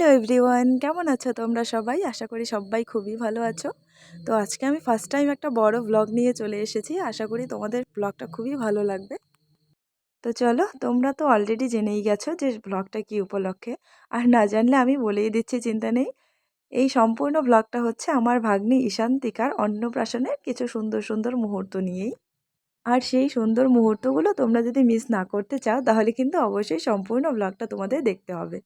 Everyone, কেমন আছো তোমরা সবাই? আশা করি সবাই খুবই ভালো আছো। তো আজকে আমি ফার্স্ট টাইম একটা বড় ব্লগ নিয়ে চলে এসেছি। আশা করি তোমাদের ব্লগটা খুবই ভালো লাগবে। তো চলো, তোমরা তো অলরেডি জেনেই গেছো যে ব্লগটা কি উপলক্ষে। আর না জানলে আমি বলেই দিচ্ছি, চিন্তা নেই। এই সম্পূর্ণ ব্লগটা হচ্ছে আমার ভাগ্নি ঈশান্তিকার অন্নপ্রাশনের কিছু সুন্দর সুন্দর মুহূর্ত নিয়েই। আর সেই সুন্দর মুহূর্তগুলো তোমরা যদি মিস না করতে চাও, তাহলে কিন্তু অবশ্যই সম্পূর্ণ ব্লগটা তোমাদের দেখতে হবে।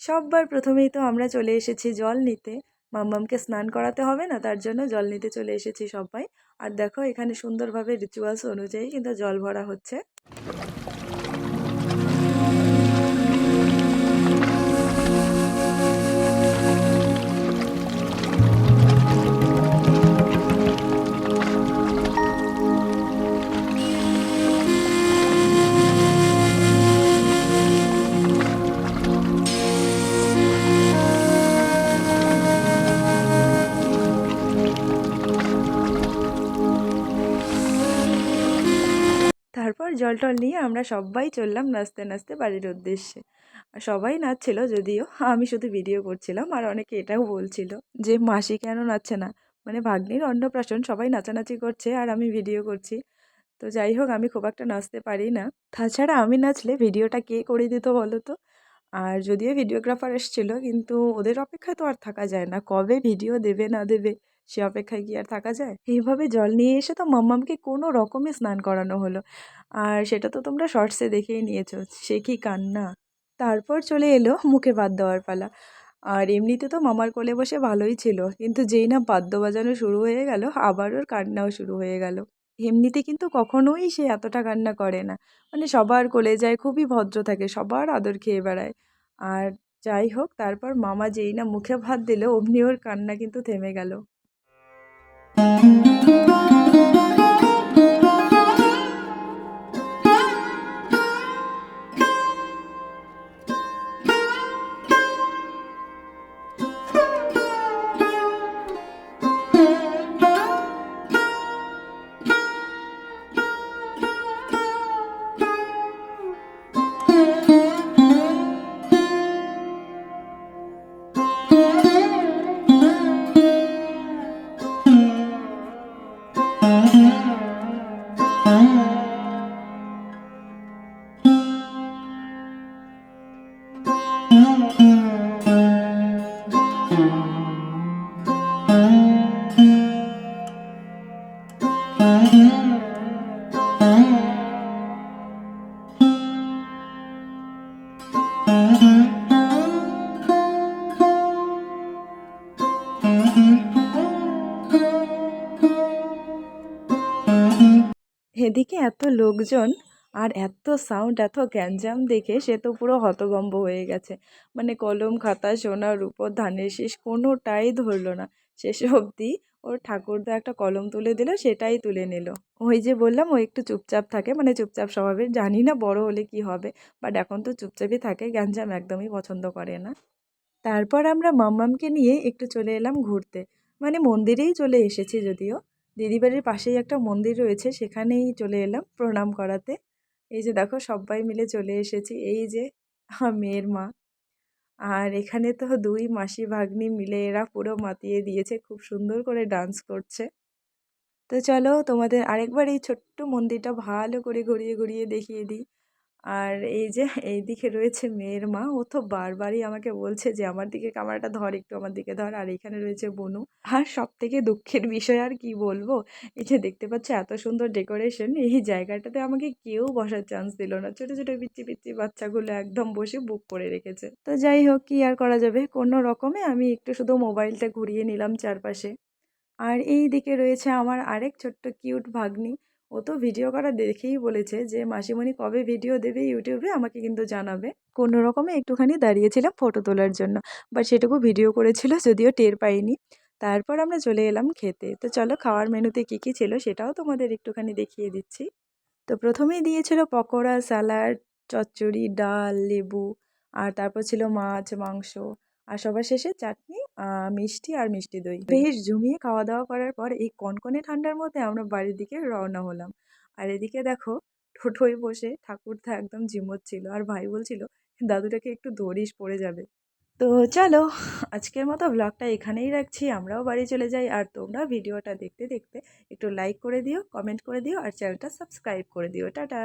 সববার প্রথমেই তো আমরা চলে এসেছি জল নিতে। মাম্মামকে স্নান করাতে হবে না, তার জন্য জল নিতে চলে এসেছি সবাই। আর দেখো, এখানে সুন্দরভাবে রিচুয়ালস অনুযায়ী কিন্তু জল ভরা হচ্ছে। জল টল নিয়ে আমরা সবাই চললাম নাচতে নাচতে বাড়ির উদ্দেশ্যে। সবাই নাচছিল যদিও, আমি শুধু ভিডিও করছিলাম আর অনেকে এটাও বলছিল যে, মাসি কেন নাচছে না? মানে ভাগ্নির অন্নপ্রাশন সবাই নাচানাচি করছে আর আমি ভিডিও করছি। তো যাই হোক, আমি খুব একটা নাচতে পারি না। তাছাড়া আমি নাচলে ভিডিওটা কে করে দিত বলো তো আর যদিও ভিডিওগ্রাফার এসেছিল, কিন্তু ওদের অপেক্ষায় তো আর থাকা যায় না। কবে ভিডিও দেবে, না দেবে, সে অপেক্ষায় কি আর থাকা যায়? এইভাবে জল নিয়ে এসে তো মাম্মামকে কোনো রকমে স্নান করানো হলো। আর সেটা তো তোমরা শর্টসে দেখেই নিয়েছো, সে কি কান্না? তারপর চলে এলো মুখে বাদ দেওয়ার পালা। আর এমনিতে তো মামার কোলে বসে ভালোই ছিল, কিন্তু যেই না বাদ্য বাজানো শুরু হয়ে গেল, আবার ওর কান্নাও শুরু হয়ে গেল। এমনিতে কিন্তু কখনোই সে এতটা কান্না করে না। মানে সবার কোলে যায়, খুবই ভদ্র থাকে, সবার আদর খেয়ে বেড়ায়। আর যাই হোক, তারপর মামা যেই না মুখে ভাত দিল, অমনি ওর কান্না কিন্তু থেমে গেল। Mm-hmm. এদিকে এত লোকজন আর এত সাউন্ড এত গ্যাঞ্জাম দেখে সে তো পুরো হতভম্ব হয়ে গেছে। মানে কলম, খাতা সোনার উপর ধানের শীষ কোনোটাই ধরলো না। শেষ অবধি ওর ঠাকুরদা একটা কলম তুলে দিল, সেটাই তুলে নিল। ওই যে বললাম, ও একটু চুপচাপ থাকে। মানে চুপচাপ স্বভাবের জানি না বড় হলে কি হবে বাট এখন তো চুপচাপই থাকে, গ্যাঞ্জাম একদমই পছন্দ করে না। তারপর আমরা মাম্মামকে নিয়ে একটু চলে এলাম ঘুরতে। মানে মন্দিরেই চলে এসেছি যদিও। দিদিবাড়ির পাশেই একটা মন্দির রয়েছে, সেখানেই চলে এলাম প্রণাম করাতে। এই যে দেখো সবাই মিলে চলে এসেছি, এই যে মেয়ের মা। আর এখানে তো দুই মাসি ভাগ্নি মিলে এরা পুরো মাতিয়ে দিয়েছে, খুব সুন্দর করে ডান্স করছে। তো চলো তোমাদের আরেকবার এই ছোট্ট মন্দিরটা ভালো করে ঘুরিয়ে ঘুরিয়ে দেখিয়ে দিই। আর এই যে এই দিকে রয়েছে মেয়ের মা, ও তো বারবারই আমাকে বলছে যে, আমার দিকে ক্যামেরাটা ধর, একটু আমার দিকে ধর। আর এখানে রয়েছে বনু। আর সব থেকে দুঃখের বিষয় আর কি বলব? এই যে দেখতে পাচ্ছি এত সুন্দর ডেকোরেশন, এই জায়গাটাতে আমাকে কেউ বসার চান্স দিল না। ছোটো ছোটো পিচ্ছি পিচ্ছি বাচ্চাগুলো একদম বসে বুক করে রেখেছে। তো যাই হোক, কি আর করা যাবে? কোনো রকমে আমি একটু শুধু মোবাইলটা ঘুরিয়ে নিলাম চারপাশে। আর এই দিকে রয়েছে আমার আরেক ছোট্ট কিউট ভাগ্নি। ও তো ভিডিও করা দেখেই বলেছে যে, মাসিমণি কবে ভিডিও দেবে ইউটিউবে আমাকে কিন্তু জানাবে। কোনো রকমে একটুখানি দাঁড়িয়েছিলাম ফটো তোলার জন্য বাট সেটুকু ভিডিও করেছিল যদিও টের পাইনি। তারপর আমরা চলে এলাম খেতে। তো চলো খাওয়ার মেনুতে কী কী ছিল সেটাও তোমাদের একটুখানি দেখিয়ে দিচ্ছি। তো প্রথমেই দিয়েছিল পকোড়া স্যালাড চচ্চড়ি, ডাল, লেবু, আর তারপর ছিল মাছ, মাংস, আর সবার শেষে চাটনি মিষ্টি আর মিষ্টি দই। বেশ জমিয়ে খাওয়া দাওয়া করার পর এই কনকনে ঠান্ডার মধ্যে আমরা বাড়ির দিকে রওনা হলাম। আর এদিকে দেখো টোটোয় বসে ঠাকুরদা একদম ঝিমোচ্ছিল আর ভাই বলছিল, দাদুটাকে একটু ধরিস, পড়ে যাবে। তো চলো, আজকের মতো ব্লগটা এখানেই রাখছি, আমরাও বাড়ি চলে যাই। আর তোমরা ভিডিওটা দেখতে দেখতে একটু লাইক করে দিও কমেন্ট করে দিও, আর চ্যানেলটা সাবস্ক্রাইব করে দিও। টাটা!